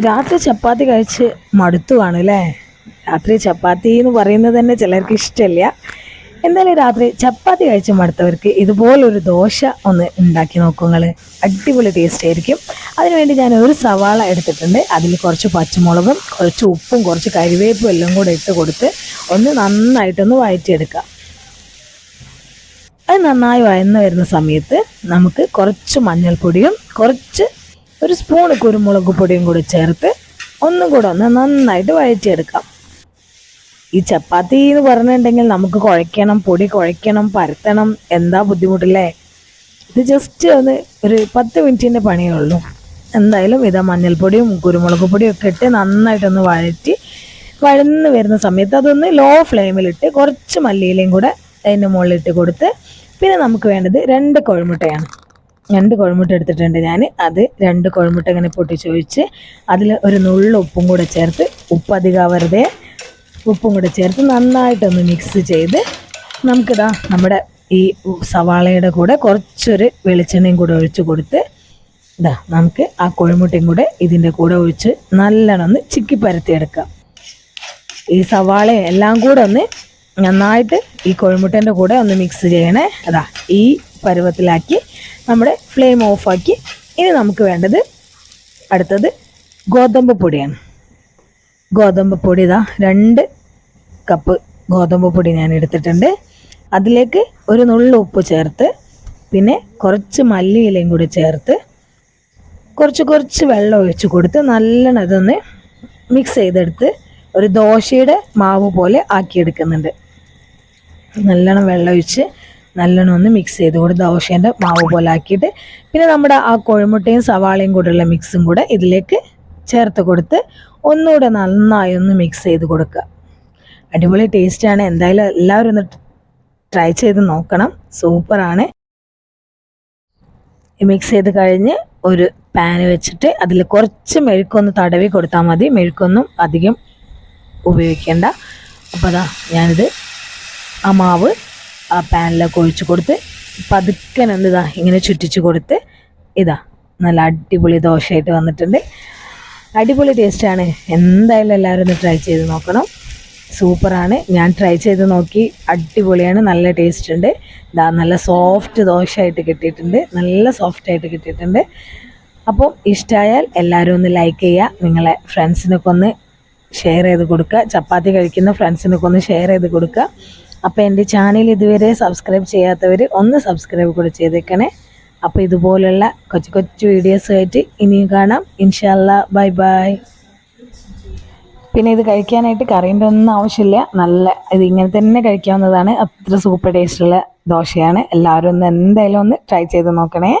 രാത്രി ചപ്പാത്തി കഴിച്ച് മടുത്തു കാണുമല്ലേ രാത്രി ചപ്പാത്തി എന്ന് പറയുന്നത് തന്നെ ചിലർക്ക് ഇഷ്ടമില്ല. എന്തായാലും രാത്രി ചപ്പാത്തി കഴിച്ച് മടുത്തവർക്ക് ഇതുപോലൊരു ദോശ ഒന്ന് ഉണ്ടാക്കി നോക്കൂ നിങ്ങൾ അടിപൊളി ടേസ്റ്റ് ആയിരിക്കും. അതിനുവേണ്ടി ഞാൻ ഒരു സവാള എടുത്തിട്ടുണ്ട്. അതിൽ കുറച്ച് പച്ചമുളകും കുറച്ച് ഉപ്പും കുറച്ച് കരിവേപ്പും എല്ലാം കൂടെ ഇട്ട് കൊടുത്ത് ഒന്ന് നന്നായിട്ടൊന്ന് വഴറ്റിയെടുക്കാം. അത് നന്നായി വഴന്ന് വരുന്ന സമയത്ത് നമുക്ക് കുറച്ച് മഞ്ഞൾപ്പൊടിയും കുറച്ച് ഒരു സ്പൂൺ കുരുമുളക് പൊടിയും കൂടി ചേർത്ത് ഒന്നും കൂടെ ഒന്ന് നന്നായിട്ട് വഴറ്റിയെടുക്കാം. ഈ ചപ്പാത്തി എന്ന് പറഞ്ഞിട്ടുണ്ടെങ്കിൽ നമുക്ക് കുഴയ്ക്കണം പൊടി കുഴയ്ക്കണം പരത്തണം എന്താ ബുദ്ധിമുട്ടില്ലേ? ഇത് ജസ്റ്റ് ഒന്ന് ഒരു പത്ത് മിനിറ്റിന്റെ പണിയേ ഉള്ളൂ. എന്തായാലും ഇതാ മഞ്ഞൾപ്പൊടിയും കുരുമുളക് പൊടിയും ഒക്കെ ഇട്ട് നന്നായിട്ടൊന്ന് വഴറ്റി വഴന്ന് വരുന്ന സമയത്ത് അതൊന്ന് ലോ ഫ്ലെയിമിലിട്ട് കുറച്ച് മല്ലിയിലയും കൂടെ അതിന്റെ മുകളിലിട്ട് കൊടുത്ത് പിന്നെ നമുക്ക് വേണ്ടത് രണ്ട് കോഴിമുട്ടയാണ്. രണ്ട് കുഴമുട്ട എടുത്തിട്ടുണ്ട് ഞാൻ അത് രണ്ട് കുഴമുട്ട ഇങ്ങനെ പൊട്ടിച്ചൊഴിച്ച് അതിൽ ഒരു നുള്ള ഉപ്പും കൂടെ ചേർത്ത് ഉപ്പ് അധികാവരുതേ ഉപ്പും കൂടെ ചേർത്ത് നന്നായിട്ടൊന്ന് മിക്സ് ചെയ്ത് നമുക്കിതാ നമ്മുടെ ഈ സവാളയുടെ കൂടെ കുറച്ചൊരു വെളിച്ചെണ്ണയും കൂടെ ഒഴിച്ച് കൊടുത്ത് ഇതാ നമുക്ക് ആ കുഴമുട്ടയും കൂടെ ഇതിന്റെ കൂടെ ഒഴിച്ച് നല്ലോണം ഒന്ന് ചിക്കി പരത്തിയെടുക്കാം ഈ സവാളയും എല്ലാം കൂടെ ഒന്ന് നന്നായിട്ട് ഈ കോഴിമുട്ടേന്റെ കൂടെ ഒന്ന് മിക്സ് ചെയ്യണേ. അതാ ഈ പരുവത്തിലാക്കി നമ്മുടെ ഫ്ലെയിം ഓഫാക്കി ഇനി നമുക്ക് വേണ്ടത് അടുത്തത് ഗോതമ്പ് പൊടിയാണ്. ഗോതമ്പ് പൊടി ഇതാ രണ്ട് കപ്പ് ഗോതമ്പ് പൊടി ഞാൻ എടുത്തിട്ടുണ്ട്. അതിലേക്ക് ഒരു നുള്ളു ഉപ്പ് ചേർത്ത് പിന്നെ കുറച്ച് മല്ലിയിലയും കൂടി ചേർത്ത് കുറച്ച് കുറച്ച് വെള്ളം ഒഴിച്ച് കൊടുത്ത് നല്ലോണം ഇതൊന്ന് മിക്സ് ചെയ്തെടുത്ത് ഒരു ദോശയുടെ മാവ് പോലെ ആക്കിയെടുക്കുന്നുണ്ട്. നല്ലോണം വെള്ളമൊഴിച്ച് നല്ലോണം ഒന്ന് മിക്സ് ചെയ്ത് കൂടെ ദോശേന്റെ മാവ് പോലെ ആക്കിയിട്ട് പിന്നെ നമ്മുടെ ആ കോഴിമുട്ടയും സവാളയും കൂടെയുള്ള മിക്സും കൂടെ ഇതിലേക്ക് ചേർത്ത് കൊടുത്ത് ഒന്നുകൂടെ നന്നായി ഒന്ന് മിക്സ് ചെയ്ത് കൊടുക്കുക. അടിപൊളി ടേസ്റ്റാണ് എന്തായാലും എല്ലാവരും ഒന്ന് ട്രൈ ചെയ്ത് നോക്കണം. സൂപ്പറാണ് മിക്സ് ചെയ്ത് കഴിഞ്ഞ് ഒരു പാന് വെച്ചിട്ട് അതിൽ കുറച്ച് മെഴുക്കൊന്ന് തടവി കൊടുത്താൽ മതി. മെഴുക്കൊന്നും അധികം ഉപയോഗിക്കേണ്ട. അപ്പോൾ അതാ ഞാനിത് ആ മാവ് ആ പാനിലൊക്കെ ഒഴിച്ച് കൊടുത്ത് പതുക്കെ ഇതാ ഇങ്ങനെ ചുറ്റിച്ച് കൊടുത്ത് ഇതാ നല്ല അടിപൊളി ദോശയായിട്ട് വന്നിട്ടുണ്ട്. അടിപൊളി ടേസ്റ്റാണ് എന്തായാലും എല്ലാവരും ഒന്ന് ട്രൈ ചെയ്ത് നോക്കണം. സൂപ്പറാണ് ഞാൻ ട്രൈ ചെയ്ത് നോക്കി അടിപൊളിയാണ്. നല്ല ടേസ്റ്റ് ഉണ്ട്. ഇതാ നല്ല സോഫ്റ്റ് ദോശയായിട്ട് കിട്ടിയിട്ടുണ്ട്. നല്ല സോഫ്റ്റായിട്ട് കിട്ടിയിട്ടുണ്ട്. അപ്പോൾ ഇഷ്ടമായാൽ എല്ലാവരും ഒന്ന് ലൈക്ക് ചെയ്യുക. നിങ്ങളെ ഫ്രണ്ട്സിനൊക്കെ ഒന്ന് ഷെയർ ചെയ്ത് കൊടുക്കുക. ചപ്പാത്തി കഴിക്കുന്ന ഫ്രണ്ട്സിനൊക്കെ ഒന്ന് ഷെയർ ചെയ്ത് കൊടുക്കുക. അപ്പോൾ എന്റെ ചാനൽ ഇതുവരെ സബ്സ്ക്രൈബ് ചെയ്യാത്തവർ ഒന്ന് സബ്സ്ക്രൈബ് കൂടെ ചെയ്തേക്കണേ. അപ്പോൾ ഇതുപോലുള്ള കൊച്ചു കൊച്ചു വീഡിയോസുമായിട്ട് ഇനിയും കാണാം. ഇൻഷാല്ല ബൈ ബൈ പിന്നെ ഇത് കഴിക്കാനായിട്ട് കറീന്റെ ഒന്നും ആവശ്യമില്ല. നല്ല ഇത് ഇങ്ങനെ തന്നെ കഴിക്കാവുന്നതാണ്. അത്ര സൂപ്പർ ടേസ്റ്റുള്ള ദോശയാണ്. എല്ലാവരും ഒന്ന് എന്തായാലും ഒന്ന് ട്രൈ ചെയ്ത് നോക്കണേ.